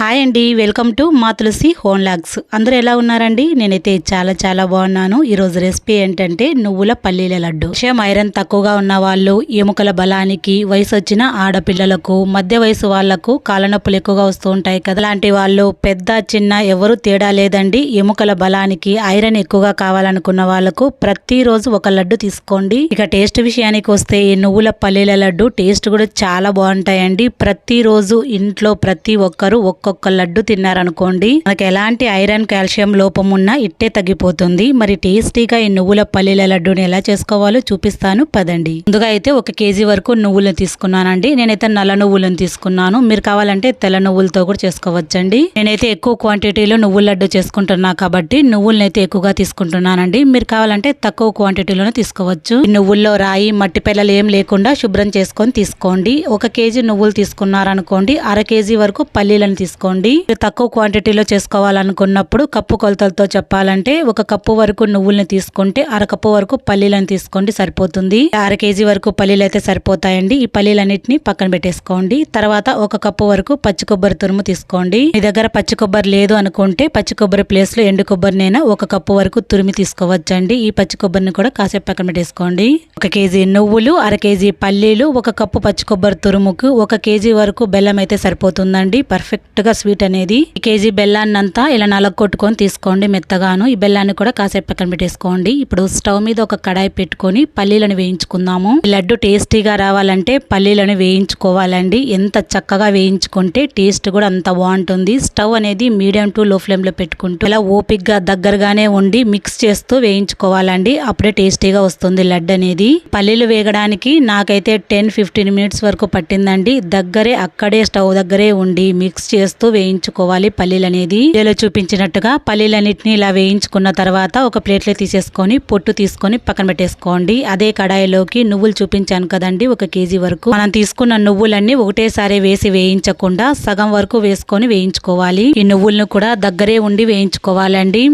Hi అండి welcome to మా తులసి హోన్ logs. అందరూ ఎలా ఉన్నారండి? నేనైతే చాలా చాలా బాగున్నాను. ఈరోజు రెసిపీ ఏంటంటే నువ్వుల పల్లీల లడ్డు. విషయం ఐరన్ తక్కువగా ఉన్న వాళ్ళు ఎముకల బలానికి వయసు వచ్చిన ఆడపిల్లలకు మధ్య వయసు వాళ్ళకు కాళ్ళనొప్పులు ఎక్కువగా వస్తూ ఉంటాయి కదా. అలాంటి వాళ్ళు పెద్ద చిన్న ఎవరు తేడా లేదండి. ఎముకల బలానికి ఐరన్ ఎక్కువగా కావాలనుకున్న వాళ్ళకు ప్రతిరోజు ఒక లడ్డు తీసుకోండి. ఇక టేస్ట్ విషయానికి వస్తే ఈ నువ్వుల పల్లీల లడ్డు టేస్ట్ కూడా చాలా బాగుంటాయండి. ప్రతిరోజు ఇంట్లో ప్రతి ఒక్కరు ఒక్క ఒక్కొక్క లడ్డు తిన్నారనుకోండి మనకి ఎలాంటి ఐరన్ కాల్షియం లోపం ఉన్నా ఇట్టే తగ్గిపోతుంది. మరి టేస్టీగా ఈ నువ్వుల పల్లీల లడ్డుని ఎలా చేసుకోవాలో చూపిస్తాను. పదండి. ముందుగా అయితే ఒక కేజీ వరకు నువ్వులను తీసుకున్నానండి. నేనైతే నల్ల నువ్వులను తీసుకున్నాను. మీరు కావాలంటే తెల్ల నువ్వులతో కూడా చేసుకోవచ్చండి. నేనైతే ఎక్కువ క్వాంటిటీలో నువ్వుల లడ్డు చేసుకుంటున్నా కాబట్టి నువ్వులను అయితే ఎక్కువగా తీసుకుంటున్నానండి. మీరు కావాలంటే తక్కువ క్వాంటిటీలోనే తీసుకోవచ్చు. నువ్వుల్లో రాయి మట్టి పిల్లలు ఏం లేకుండా శుభ్రం చేసుకొని తీసుకోండి. ఒక కేజీ నువ్వులు తీసుకున్నారనుకోండి అర కేజీ వరకు పల్లీలను చేసుకోండి. తక్కువ క్వాంటిటీలో చేసుకోవాలనుకున్నప్పుడు కప్పు కొలతలతో చెప్పాలంటే ఒక కప్పు వరకు నువ్వుల్ని తీసుకుంటే అర కప్పు వరకు పల్లీలను తీసుకోండి సరిపోతుంది. అర కేజీ వరకు పల్లీలు అయితే సరిపోతాయండి. ఈ పల్లీలన్నిటిని పక్కన పెట్టేసుకోండి. తర్వాత ఒక కప్పు వరకు పచ్చి కొబ్బరి తురుము తీసుకోండి. మీ దగ్గర పచ్చి కొబ్బరి లేదు అనుకుంటే పచ్చి కొబ్బరి ప్లేస్లో ఎండు కొబ్బరినైనా ఒక కప్పు వరకు తురిమి తీసుకోవచ్చండి. ఈ పచ్చి కొబ్బరిని కూడా కాసేపు పక్కన పెట్టేసుకోండి. ఒక కేజీ నువ్వులు అర కేజీ పల్లీలు ఒక కప్పు పచ్చి కొబ్బరి తురుముకు ఒక కేజీ వరకు బెల్లం అయితే సరిపోతుందండి. పర్ఫెక్ట్గా స్వీట్ అనేది కేజీ బెల్లాన్ని అంతా ఇలా నలగొట్టుకొని తీసుకోండి మెత్తగాను. ఈ బెల్లాన్ని కూడా కాసేపు పక్కన పెట్టేసుకోండి. ఇప్పుడు స్టవ్ మీద ఒక కడాయి పెట్టుకొని పల్లీలను వేయించుకుందాము. ఈ లడ్డు టేస్టీగా రావాలంటే పల్లీలను వేయించుకోవాలండి. ఎంత చక్కగా వేయించుకుంటే టేస్ట్ కూడా అంత బాగుంటుంది. స్టవ్ అనేది మీడియం టు లో ఫ్లేమ్లో పెట్టుకుంటూ ఇలా ఓపిక్గా దగ్గరగానే ఉండి మిక్స్ చేస్తూ వేయించుకోవాలండి. అప్పుడే టేస్టీగా వస్తుంది లడ్డు అనేది. పల్లీలు వేగడానికి నాకైతే టెన్ ఫిఫ్టీన్ మినిట్స్ వరకు పట్టిందండి. దగ్గరే అక్కడే స్టవ్ దగ్గరే ఉండి మిక్స్ చేస్తూ వేయించుకోవాలి. పల్లీలు అనేది వీడియోలో చూపించినట్టుగా పల్లీలన్నిటిని ఇలా వేయించుకున్న తర్వాత ఒక ప్లేట్లో తీసేసుకొని పొట్టు తీసుకొని పక్కన పెట్టేసుకోండి. అదే కడాయిలోకి నువ్వులు చూపించాను కదండి ఒక కేజీ వరకు. మనం తీసుకున్న నువ్వులన్నీ ఒకటేసారి వేసి వేయించకుండా సగం వరకు వేసుకొని వేయించుకోవాలి. ఈ నువ్వులను కూడా దగ్గరే ఉండి వేయించుకోవాలండి.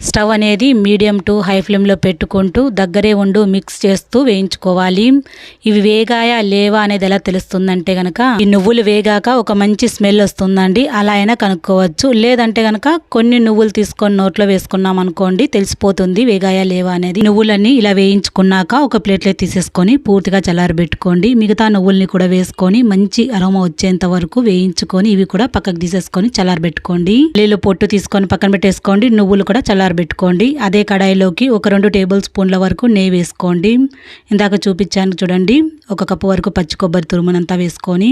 స్టవ్ అనేది మీడియం టు హై ఫ్లేమ్లో పెట్టుకుంటూ దగ్గరే ఉండు మిక్స్ చేస్తూ వేయించుకోవాలి. ఇవి వేగాయా లేవా అనేది ఎలా తెలుస్తుందంటే కనుక ఈ నువ్వులు వేగాక ఒక మంచి స్మెల్ వస్తుందండి. అలా అయినా కనుక్కోవచ్చు. లేదంటే కనుక కొన్ని నువ్వులు తీసుకొని నోట్లో వేసుకున్నాం అనుకోండి తెలిసిపోతుంది వేగాయా లేవా అనేది. నువ్వులన్నీ ఇలా వేయించుకున్నాక ఒక ప్లేట్లో తీసేసుకొని పూర్తిగా చల్లారబెట్టుకోండి. మిగతా నువ్వుల్ని కూడా వేసుకొని మంచి అరోమా వచ్చేంత వరకు వేయించుకొని ఇవి కూడా పక్కకు తీసేసుకొని చల్లారబెట్టుకోండి. నీళ్ళు పొట్టు తీసుకొని పక్కన పెట్టేసుకోండి. నువ్వులు కూడా చల్లారబెట్టుకోండి అదే కడాయిలోకి ఒక రెండు టేబుల్ స్పూన్ల వరకు నెయ్యి వేసుకోండి. ఇందాక చూపించాను చూడండి. ఒక కప్పు వరకు పచ్చి కొబ్బరి తురుమునంతా వేసుకొని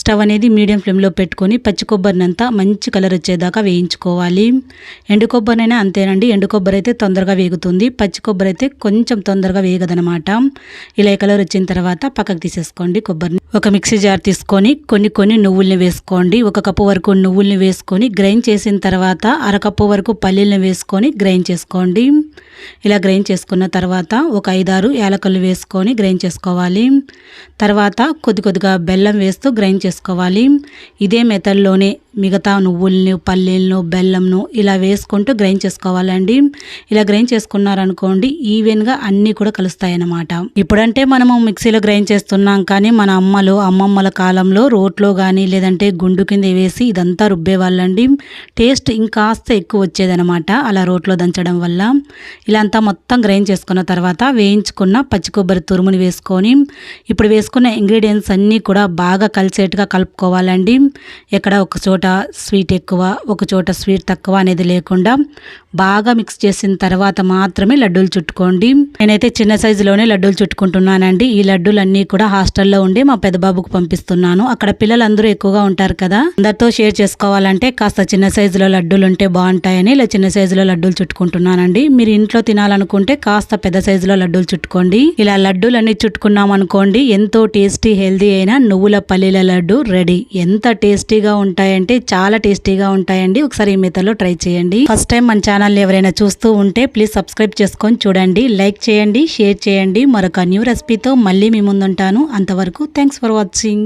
స్టవ్ అనేది మీడియం ఫ్లేమ్లో పెట్టుకొని పచ్చి కొబ్బరినంతా మంచి కలర్ వచ్చేదాకా వేయించుకోవాలి. ఎండు కొబ్బరినైనా అంతేనండి. ఎండు కొబ్బరి అయితే తొందరగా వేగుతుంది. పచ్చి కొబ్బరి అయితే కొంచెం తొందరగా వేగదనమాట. ఇలా కలర్ వచ్చిన తర్వాత పక్కకు తీసేసుకోండి కొబ్బరిని. ఒక మిక్సీ జార్ తీసుకొని కొన్ని కొన్ని నువ్వుల్ని వేసుకోండి. ఒక కప్పు వరకు నువ్వుల్ని వేసుకొని గ్రైండ్ చేసిన తర్వాత అరకప్పు వరకు పల్లీలను వేసుకొని గ్రైండ్ చేసుకోండి. ఇలా గ్రైండ్ చేసుకున్న తర్వాత ఒక ఐదారు యాలకులు వేసుకొని గ్రైండ్ చేసుకోవాలి. తర్వాత కొద్ది కొద్దిగా బెల్లం వేస్తూ గ్రైండ్ చేసుకోవాలి. ఇదే మెథడ్లోనే మిగతా నువ్వుల్ని పల్లీలను బెల్లంను ఇలా వేసుకుంటూ గ్రైండ్ చేసుకోవాలండి. ఇలా గ్రైండ్ చేసుకున్నారనుకోండి ఈవెన్గా అన్నీ కూడా కలుస్తాయి అన్నమాట ఇప్పుడంటే మనము మిక్సీలో గ్రైండ్ చేస్తున్నాం కానీ మన అమ్మలు అమ్మమ్మల కాలంలో రోట్లో కానీ లేదంటే గుండు కింద వేసి ఇదంతా రుబ్బేవాళ్ళండి. టేస్ట్ ఇంకాస్త ఎక్కువ వచ్చేదనమాట అలా రోట్లో దంచడం వల్ల. ఇలా అంతా మొత్తం గ్రైండ్ చేసుకున్న తర్వాత వేయించుకున్న పచ్చి కొబ్బరి తురుముని వేసుకొని ఇప్పుడు వేసుకున్న ఇంగ్రీడియంట్స్ అన్నీ కూడా బాగా కలిసేట్టుగా కలుపుకోవాలండి. ఎక్కడ ఒక చోట స్వీట్ ఎక్కువ ఒక చోట స్వీట్ తక్కువ అనేది లేకుండా బాగా మిక్స్ చేసిన తర్వాత మాత్రమే లడ్డూలు చుట్టుకోండి. నేనైతే చిన్న సైజులోనే లడ్డూలు చుట్టుకుంటున్నానండి. ఈ లడ్డూలన్నీ కూడా హాస్టల్లో ఉండి మా పెద్దబాబుకు పంపిస్తున్నాను. అక్కడ పిల్లలందరూ ఎక్కువగా ఉంటారు కదా. అందరితో షేర్ చేసుకోవాలంటే కాస్త చిన్న సైజులో లడ్డూలు ఉంటే బాగుంటాయని ఇలా చిన్న సైజులో లడ్డూలు చుట్టుకుంటున్నానండి. మీరు ఇంట్లో తినాలనుకుంటే కాస్త పెద్ద సైజులో లడ్డూలు చుట్టుకోండి. ఇలా లడ్డూలన్నీ చుట్టుకున్నాం అనుకోండి ఎంతో టేస్టీ హెల్దీ అయిన నువ్వుల పల్లీల లడ్డు రెడీ. ఎంత టేస్టీగా ఉంటాయంటే చాలా టేస్టీగా ఉంటాయండి. ఒకసారి ఈ మెథడ్లో ట్రై చేయండి. ఫస్ట్ టైం మన ఛానల్ ఎవరైనా చూస్తూ ఉంటే ప్లీజ్ సబ్స్క్రైబ్ చేసుకొని చూడండి. లైక్ చేయండి షేర్ చేయండి. మరొక న్యూ రెసిపీతో మళ్ళీ మీ ముందుంటాను. అంతవరకు థ్యాంక్స్ ఫర్ వాచింగ్